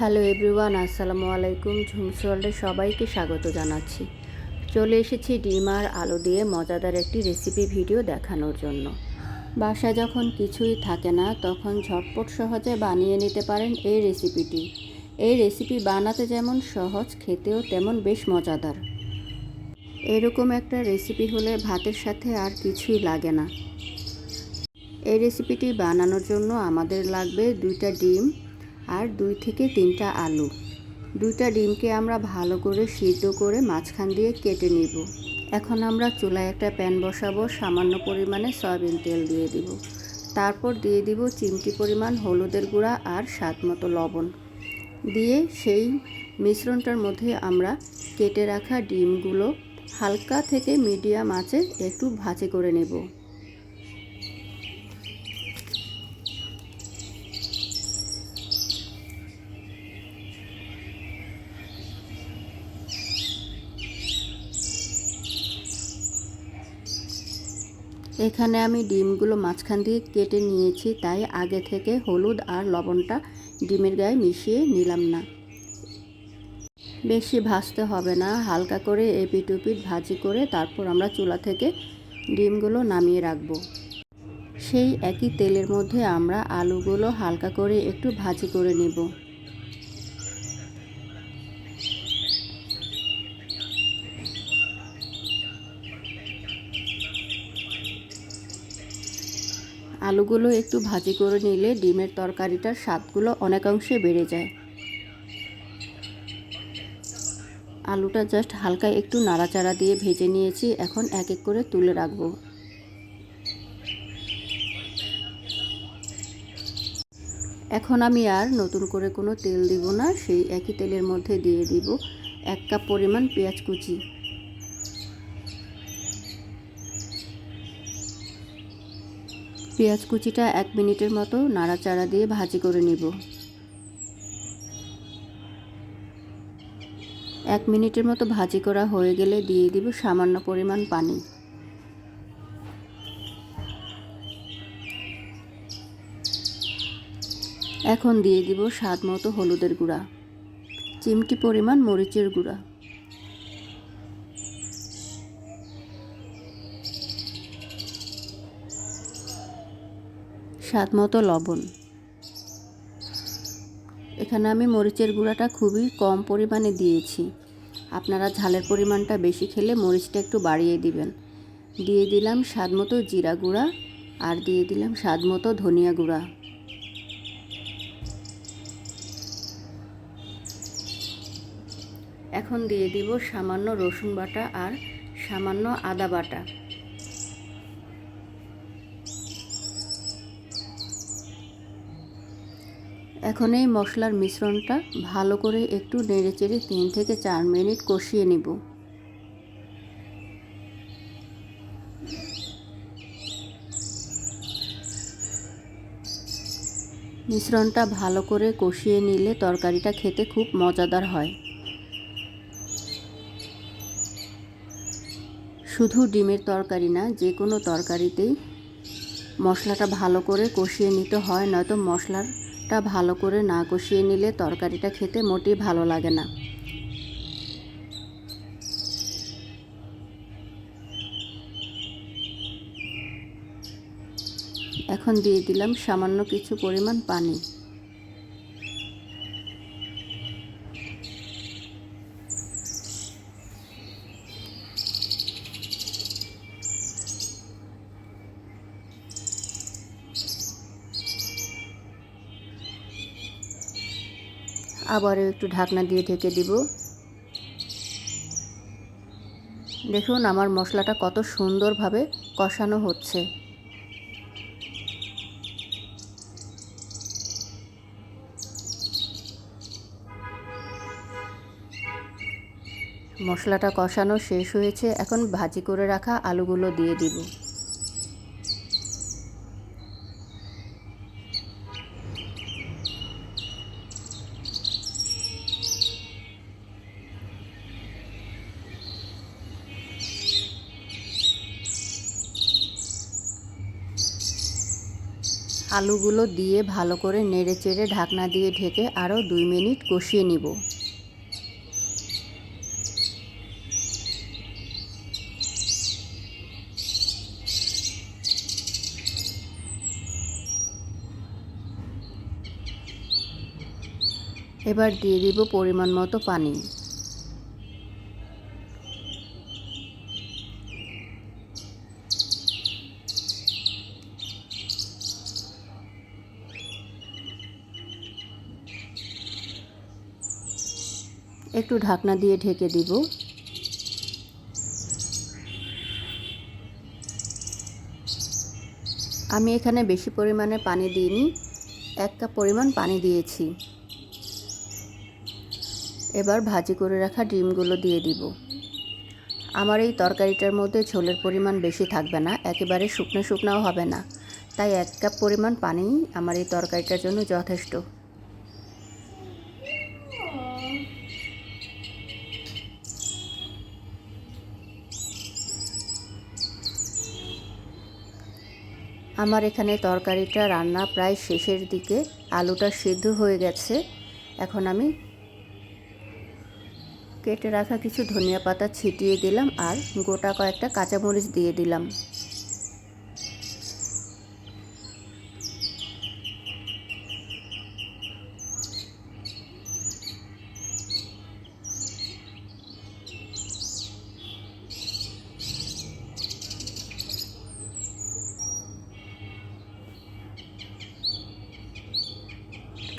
Hello everyone, আসসালামু আলাইকুম। ঝুমস ওয়ার্ল্ডে সবাইকে স্বাগত জানাচ্ছি। চলে এসেছি ডিম আর আলু দিয়ে মজাদার একটি রেসিপি ভিডিও দেখানোর জন্য। বাসায় যখন কিছুই থাকে না, তখন ঝটপট সহজে বানিয়ে নিতে পারেন এই রেসিপিটি। এই রেসিপি বানাতে যেমন সহজ, খেতেও তেমন বেশ মজাদার। এরকম একটা রেসিপি হলে ভাতের সাথে আর কিছুই লাগে না। এই রেসিপিটি বানানোর জন্য আমাদের লাগবে দুইটা ডিম আর দুই থেকে তিনটা আলু। দুইটা ডিমকে আমরা ভালো করে সিদ্ধ করে মাঝখান দিয়ে কেটে নিব। এখন আমরা চুলায় একটা প্যান বসাবো, সামান্য পরিমাণে সয়াবিন তেল দিয়ে দিব। তারপর দিয়ে দিব চিমটি পরিমাণ হলুদের গুঁড়া আর স্বাদ মতো লবণ। দিয়ে সেই মিশ্রণটার মধ্যে আমরা কেটে রাখা ডিমগুলো হালকা থেকে মিডিয়াম আঁচে একটু ভাজি করে নেব। এখানে আমি ডিমগুলো মাঝখান দিয়ে কেটে নিয়েছি, তাই আগে থেকে হলুদ আর লবণটা ডিমের গায়ে মিশিয়ে নিলাম না। বেশি ভাজতে হবে না, হালকা করে এপিট উপিট ভাজি করে তারপর আমরা চুলা থেকে ডিমগুলো নামিয়ে রাখব। সেই একই তেলের মধ্যে আমরা আলুগুলো হালকা করে একটু ভাজি করে নেব। আলুগুলো একটু ভাজি করে নিলে ডিমের তরকারিটার স্বাদগুলো অনেকাংশে বেড়ে যায়। আলুটা জাস্ট হালকা একটু নাড়াচাড়া দিয়ে ভেজে নিয়েছি, এখন এক এক করে তুলে রাখব। এখন আমি আর নতুন করে কোনো তেল দিব না, সেই একই তেলের মধ্যে দিয়ে দিব এক কাপ পরিমাণ পেঁয়াজ কুচি। পেঁয়াজ কুচিটা এক মিনিটের মতো নাড়াচাড়া দিয়ে ভাজি করে নিব। এক মিনিটের মতো ভাজি করা হয়ে গেলে দিয়ে দিব সামান্য পরিমাণ পানি। এখন দিয়ে দিব স্বাদ মতো হলুদের গুঁড়া, চিমটি পরিমাণ মরিচের গুঁড়া। স্বাদ মতো লবণ। এখানে আমি মরিচের গুঁড়াটা খুবই কম পরিমাণে দিয়েছি। আপনারা ঝালের পরিমাণটা বেশি খেলে মরিচটা একটু বাড়িয়ে দিবেন। দিয়ে দিলাম স্বাদ মতো জিরা গুঁড়া আর দিয়ে দিলাম স্বাদ মতো ধনিয়া গুঁড়া। এখন দিয়ে দিব সামান্য রসুন বাটা আর সামান্য আদা বাটা। এখন এই মশলার মিশ্রণটা ভালো করে একটু নেড়ে চেড়ে তিন থেকে চার মিনিট কষিয়ে নিব। মিশ্রণটা ভালো করে কষিয়ে নিলে তরকারিটা খেতে খুব মজাদার হয়। শুধু ডিমের তরকারি না, যে কোনো তরকারিতেই মশলাটা ভালো করে কষিয়ে নিতে হয়, নয়তো মশলাটা ভালো করে না কষিয়ে নিলে তরকারিটা খেতে মোটেই ভালো লাগে না। এখন দিয়ে দিলাম সামান্য কিছু পরিমাণ পানি। আবারও একটু ঢাকনা দিয়ে ঢেকে দিব। দেখুন, আমার মশলাটা কত সুন্দরভাবে কষানো হচ্ছে। মশলাটা কষানো শেষ হয়েছে। এখন ভাজি করে রাখা আলুগুলো দিয়ে দিব। আলুগুলো দিয়ে ভালো করে নেড়ে চেড়ে ঢাকনা দিয়ে ঢেকে আরও দুই মিনিট কষিয়ে নিব। এবার দিয়ে দিব পরিমাণ মতো পানি। একটু ঢাকনা দিয়ে ঢেকে দিব। আমি এখানে বেশি পরিমাণে পানি দিইনি, এক কাপ পরিমাণ পানি দিয়েছি। এবার ভাজি করে রাখা ডিমগুলো দিয়ে দিব। আমার এই তরকারিটার মধ্যে ঝোলের পরিমাণ বেশি থাকবে না, একেবারে শুকনো শুকনাও হবে না। তাই এক কাপ পরিমাণ পানি আমার এই তরকারিটার জন্য যথেষ্ট। আমার এখানে তরকারিটা রান্না প্রায় শেষের দিকে, আলুটা সিদ্ধ হয়ে গেছে। এখন আমি কেটে রাখা কিছু ধনিয়া পাতা ছিটিয়ে দিলাম আর গোটা কয়েকটা কাঁচামরিচ দিয়ে দিলাম।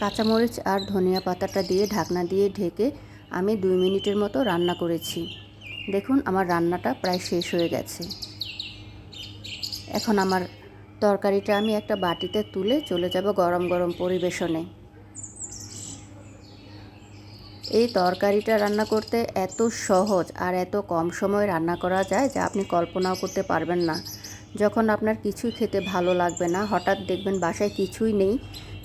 কাঁচামরিচ আর ধনিয়া পাতাটা দিয়ে ঢাকনা দিয়ে ঢেকে আমি দুই মিনিটের মতো রান্না করেছি। দেখুন, আমার রান্নাটা প্রায় শেষ হয়ে গেছে। এখন আমার তরকারিটা আমি একটা বাটিতে তুলে চলে যাব গরম গরম পরিবেশনে। এই তরকারিটা রান্না করতে এত সহজ আর এত কম সময় রান্না করা যায় যা আপনি কল্পনাও করতে পারবেন না। যখন আপনার কিছুই খেতে ভালো লাগবে না, হঠাৎ দেখবেন বাসায় কিছুই নেই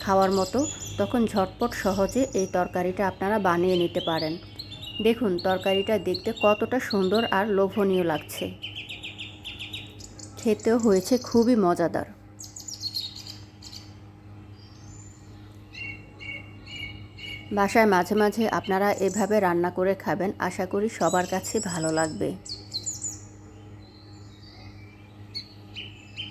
খাওয়ার মতো, তখন ঝটপট সহজে এই তরকারিটা আপনারা বানিয়ে নিতে পারেন। দেখুন, তরকারিটা দেখতে কতটা সুন্দর আর লোভনীয় লাগছে। খেতেও হয়েছে খুবই মজাদার। বাসায় মাঝে মাঝে আপনারা এভাবে রান্না করে খাবেন, আশা করি সবার কাছে ভালো লাগবে।